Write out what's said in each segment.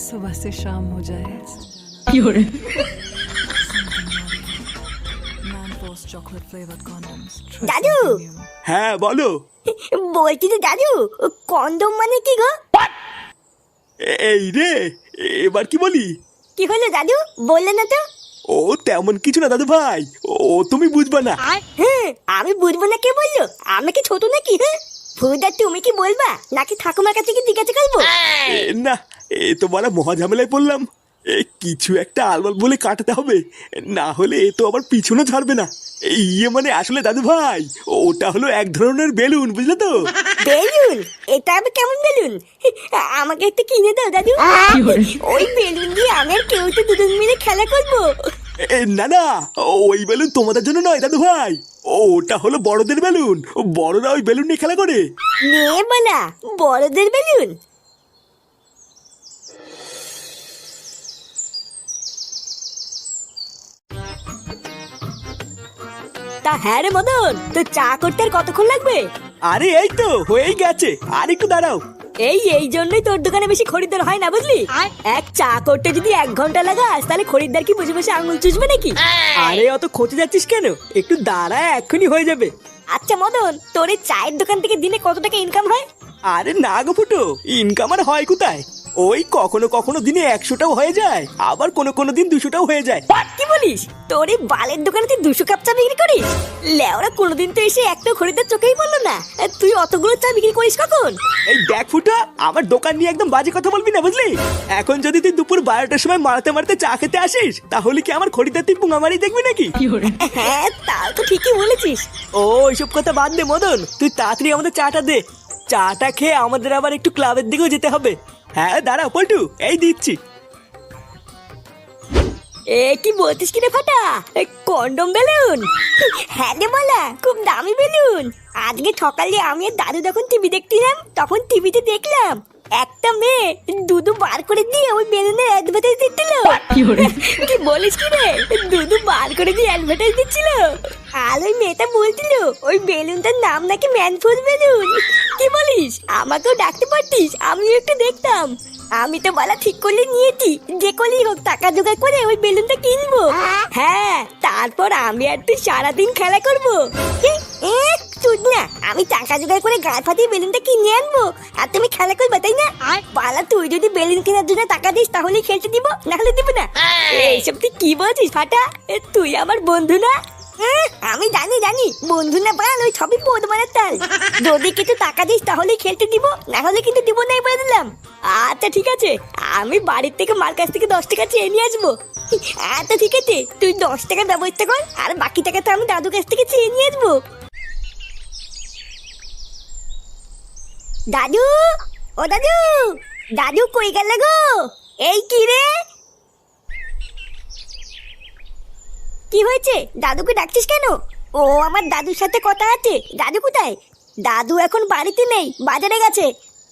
सुबह से शाम हो जाए Man Force chocolate flavored condoms. Trust দাদু and new. হ্যাঁ বলো বলছি যে দাদু কন্ডম মানে কি গো এ- এই রে এবার কি বলি কি হলো দাদু বললে না তো ও তেমন কিছু না দাদু ভাই ও তুমি বুঝবা না হ্যাঁ আমি বুঝবো না কে বললো আমি কি ছোট নাকি হ্যাঁ ফুদা তুমি কি বলবা? নাকি ঠাকুমার কাছে কি জিজ্ঞাসা করব? এ, না এ তো বলা মহা ঝামেলায় পড়লাম। এ কিছু একটা আলবাল বলে কাটাতে হবে। না হলে এ তো আবার পিছনে ছাড়বে না। এই ইয়ে মানে আসলে দাদু ভাই ওটা হলো এক ধরনের বেলুন বুঝলে তো? বেলুন? এটা আবার কেমন বেলুন? আমাকে একটা কিনে দাও দাদু। ওই বেলুন দিয়ে আমি আর কেউ তো দুজন মিলে খেলা করব। এ, না না ওই বেলুন তোমাদের জন্য নয় দাদু ভাই। ওটা হলো বড়দের বেলুন। বড়রা ওই বেলুন নিয়ে খেলা করে। নে বলা বড়দের বেলুন। তা হ্যাঁ রে মদন তো চা করতে আর কতক্ষণ লাগবে? আরে এই তো হয়েই গেছে। আর একটু দাঁড়াও। এই এই জন্যই তোর দোকানে বেশি খরিদ্দার হয় না বুঝলি? এক চা করতে যদি এক ঘণ্টা লাগাস তাহলে খরিদ্দার কি বসে বসে আঙুল চুষবে নাকি? আরে অত খোঁজে যাচ্ছিস কেন? একটু দাঁড়া এক্ষুনি হয়ে যাবে। আচ্ছা মদন তোর এই চায়ের দোকান থেকে দিনে কত টাকা ইনকাম হয়? আরে না গো ফুটো ইনকাম আর হয় কোথায়? ওই কখনো কখনো দিনে একশোটাও হয়ে যায় আবার কোনো কোনো দিন দুশোটাও হয়ে যায়। কি বলিস? তোর এই বালের দোকানে তুই দুশো কাপ চা বিক্রি করিস? লেওরা কোনোদিন তো এসে একটা খরিদ্দার চোখেই বলল না। আর তুই অতগুলো চা বিক্রি করিস কখন? এই দেখ ফুটো আমার দোকান নিয়ে একদম বাজে কথা বলবি না বুঝলি? এখন যদি তুই দুপুর বারোটার সময় মারতে মারতে চা খেতে আসিস তাহলে কি আমার খরিদ্দার তুই পুঙামারি দেখবি নাকি? হ্যাঁ তা তো ঠিকই বলেছিস। ও ওইসব কথা বাদ দে মদন। তুই তাড়াতাড়ি আমাদের চাটা দে। চাটা খেয়ে আমাদের আবার একটু ক্লাবের দিকেও যেতে হবে। হ্যাঁ দাঁড়া পল্টু, এই দিচ্ছি। এ, কি বলতিস কি রে ফাটা? Condom balloon? হ্যাঁ রে বলা খুব দামি বেলুন। আজকে সকালে আমি আর দাদু যখন টিভি দেখছিলাম, তখন টিভিতে দেখলাম। একটা মেয়ে দুধু বার করে দিয়ে ওই বেলুনের অ্যাডভার্টাইজ দিচ্ছিল। কি বলিস কি রে? দুধু বার করে দিয়ে অ্যাডভার্টাইজ দিচ্ছিল। আর ওই মেয়েটা বলছিল ওই বেলুনটার নাম নাকি ম্যানফোর্স বেলুন। কি বলিস? আমাকেও ডাকতে পারতিস? আমিও একটু দেখতাম। আমি তো বলা ঠিক করলে নিয়েছি। যে করেই হোক টাকা জোগাড় করে ওই বেলুনটা কিনবো। হ্যাঁ তারপর আমি আর তুই সারাদিন খেলা করব। এ, এ, চুদ না আমি টাকা জোগাড় করে গায়ে ফাটিয়ে বেলুনটা কিনে আনব। আর তুমি খেলা করবে তাই না? আর? পালা তুই যদি বেলুন কেনার জন্য টাকা দিস তাহলে খেলতে দিব না হলে দিব না। এইসব তুই কি বলছিস ফাটা? তুই আমার বন্ধু না? আমি জানি জানি বন্ধু না বাল ওই সবই পদ মারার তাল। যদি কিছু টাকা দিস তাহলে খেলতে দিব না হলে কিন্তু দিব নাই বলে দিলাম। আচ্ছা ঠিক আছে আমি বাড়ির থেকে মার কাছ থেকে দশ টাকা চেয়ে নিয়ে আসব। আচ্ছা ঠিক আছে তুই দশ টাকার ব্যবস্থা কর আর বাকি টাকা তো আমি দাদু কাছ থেকে চেয়ে নিয়ে আসব। দাদু, ও দাদু দাদু কই গেল গো? এই কি রে? কি হয়েছে? দাদুকে ডাকছিস কেন? ও আমার দাদুর সাথে কথা আছে। দাদু কোথায়? দাদু এখন বাড়িতে নেই, বাজারে গেছে।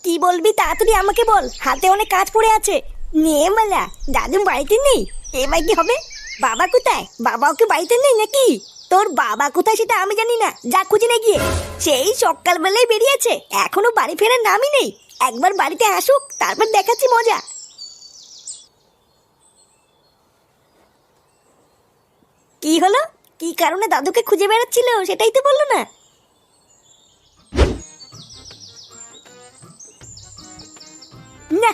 কি বলবি তাড়াতাড়ি আমাকে বল, হাতে অনেক কাজ পড়ে আছে। নিয়ে মালা দাদু বাড়িতে নেই। এবার কি হবে? বাবা কোথায়? বাবাও কি বাড়িতে নেই নাকি? তোর বাবা কোথায় সেটা আমি জানি না। যা খুঁজে না গিয়ে। সেই সকালবেলায় বেরিয়েছে। এখনও বাড়ি ফেরার নামই নেই। একবার বাড়িতে আসুক তারপর দেখাচ্ছি মজা। কি হলো? কি কারণে দাদুকে খুঁজে বেড়াচ্ছিল? সেটাই তো বলল না। না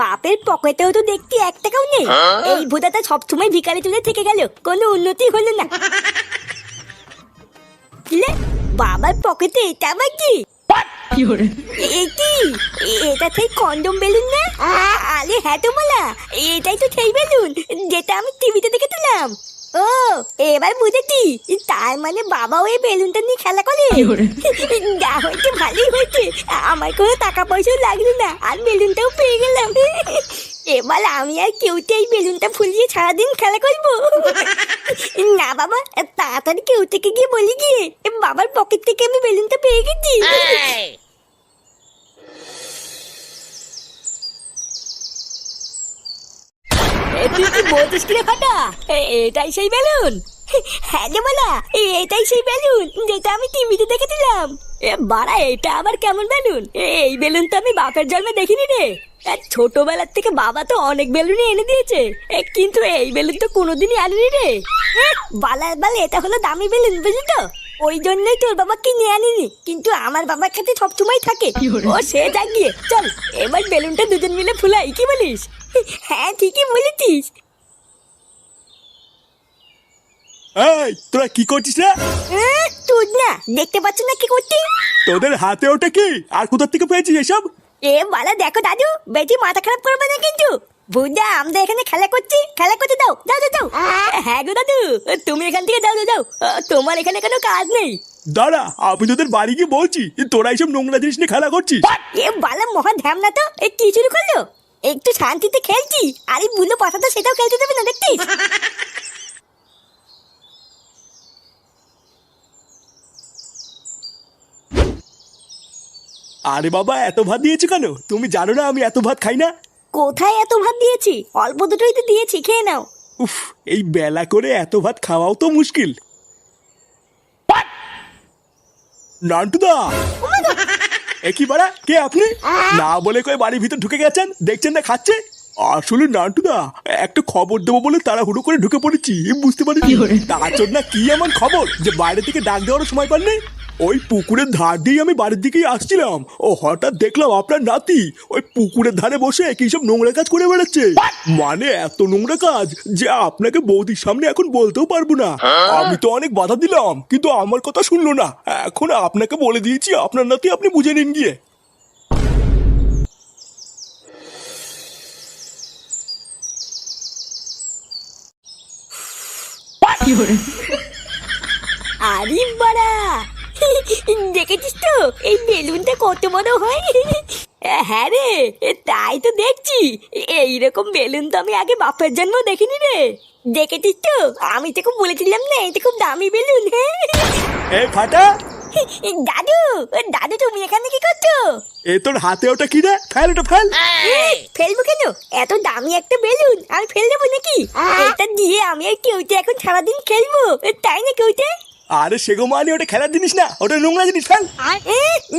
বাপের পকেটেও তো দেখতে এক টাকাও নেই। এই ভোদাটা সবসময় ভিকারি তুলে থেকে গেল। কোনো উন্নতি হলো না। কিলে বাবার পকেটে এটা আবার কি? এ এটা সেই কন্ডম বেলুন না? আরে হ্যাঁ তো বলা এটাই তো সেই বেলুন যেটা আমি টিভিতে দেখেছিলাম ও এবার বুঝেছি তার মানে বাবাও এই বেলুনটা নিয়ে খেলা করে? যা হয়েছে ভালোই হয়েছে আমার কোনো টাকা পয়সাও লাগল না আর বেলুনটাও পেয়ে গেলাম। এবার আমি আর কেউতে এই বেলুনটা ফুলিয়ে সারাদিন খেলা করব। না বাবা তাড়াতাড়ি কেউ থেকে গিয়ে বলি গিয়ে বাবার পকেট থেকে আমি বেলুনটা পেয়ে গেছি। এ তুই কি বলছিস কি ফাটা? এটাই সেই বেলুন। হ্যাঁ রে বলা এটাই সেই বেলুন যেটা আমি টিভিতে দেখেছিলাম। এ বাড়া এটা আবার কেমন বেলুন? এই বেলুন তো আমি বাপের জন্মে দেখিনি রে। ছোটবেলার থেকে বাবা তো অনেক বেলুনই এনে দিয়েছে। কিন্তু এই বেলুন তো কোনোদিনই আনেনি রে। বালার বাল এটা হলো দামি বেলুন বুঝলি তো? ওই জন্যই তোর বাবা কিনে আনিনি। কিন্তু আমার বাবার কাছে সবসময় থাকে। ও সে গিয়ে চল এবার বেলুনটা দুজন মিলে ফুলাই কি বলিস? হ্যাঁ ঠিকই বলেছিস। এই তোরা কি করছিস রে? তুই না দেখতে পাচ্ছ না কি করছি? তোদের হাতে ওটা কি? আর কোথার থেকে পেয়েছিস এসব? এ বালা দেখো দাদু বেশি মাথা খারাপ করবে না কিন্তু। বুঝা আমরা এখানে খেলা করছি। খেলা করতে দাও যাও যাও যাও। হ্যাঁ গো দাদু তুমি এখান থেকে যাও যাও যাও। তোমার এখানে কোনো কাজ নেই। দাঁড়া আমি তোদের বাড়ি গিয়ে বলছি তোরা এইসব নোংরা জিনিস নিয়ে খেলা করছিস? এ বালা মহা ধ্যাম না তো এ কি শুরু করল? একটু শান্তিতে খেলছি। আরে বুলো পাঠাটা সেটাও খেলতে দেবে না দেখছিস? আরে বাবা এত ভাত দিয়েছ কেন? তুমি জানো না আমি এত ভাত খাই না? কোথায় এত ভাত দিয়েছি? অল্প দুটোই তো দিয়েছি খেয়ে নাও। উফ এই বেলা করে এত ভাত খাওয়াও তো মুশকিল। নান্টুদা! এ কি বাড়া? কে আপনি? না বলে কয়ে বাড়ির ভিতর ঢুকে গেছেন? দেখছেন না খাচ্ছে? আসলে নান্টুদা একটা খবর দেবো বলে তারা হুড়ো করে ঢুকে পড়েছি বুঝতে পারিনি? তার জন্য কি এমন খবর যে বাইরে থেকে ডাক দেওয়ার সময় পাননি ওই পুকুরের ধার দিয়ে আমি বাড়ির দিকেই আসছিলাম। ও হঠাৎ দেখলাম আপনার নাতি। ওই পুকুরের ধারে বসে কি সব নোংরা কাজ করে বেড়াচ্ছে। মানে এত নোংরা কাজ যে আপনাকে বৌদির সামনে এখন বলতেও পারব না। আমি তো অনেক বাধা দিলাম কিন্তু আমার কথা শুনলো না। এখন আপনাকে বলে দিয়েছি আপনার নাতি আপনি বুঝে নিন গিয়ে। আরে বাড়া! দেখেছিস তো? এই বেলুনটা কত বড় হয়? হ্যাঁ রে তাই তো দেখছি। এইরকম বেলুন তো আমি আগে বাপের জন্ম দেখিনি রে। দেখেছিস তো? আমি তো খুব বলেছিলাম না এটা খুব দামি বেলুন। হ্যাঁ ফাটা। দাদু দাদু তুমি এখানে কি করছ? এ তোর হাতে ওটা কি রে? ফেল ওটা ফেল। ফেলব কেন? এত দামি একটা বেলুন আমি ফেল দেবো নাকি? এটা দিয়ে আমি আর কেউতে এখন সারাদিন খেলব তাই না কেউতে আরে সেগো মানে ওটা খেলার জিনিস না ওটা নোংরা জিনিস ফেল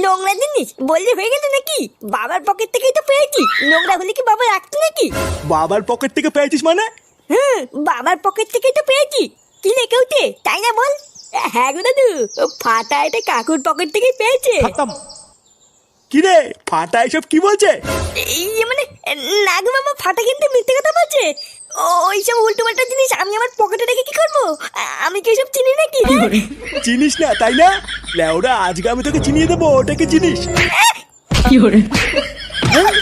নোংরা জিনিস? বললে হয়ে গেল নাকি? বাবার পকেট থেকেই তো পেয়েছি। নোংরা হলে কি বাবা রাখতো নাকি? বাবার পকেট থেকে পেয়েছিস মানে? হুম বাবার পকেট থেকেই তো পেয়েছি। কি রে কেউতে তাই না বল? হ্যাঁ গো দাদু ফাটা এটা কাকুর পকেট থেকেই পেয়েছে। কি রে ফাটা এসব কি বলছে? এই মানে না গো বাবা ফাটা কিন্তু মিথ্যে কথা বলছে। ওই সব উল্টো পাল্টা জিনিস আমি আমার পকেটে আমি কি সব চিনি নাকি হ্যাঁ? চিনিস না তাই না লেওরা আজকে আমি তোকে চিনিয়ে দেবো ওটাকে চিনিস কি আহ!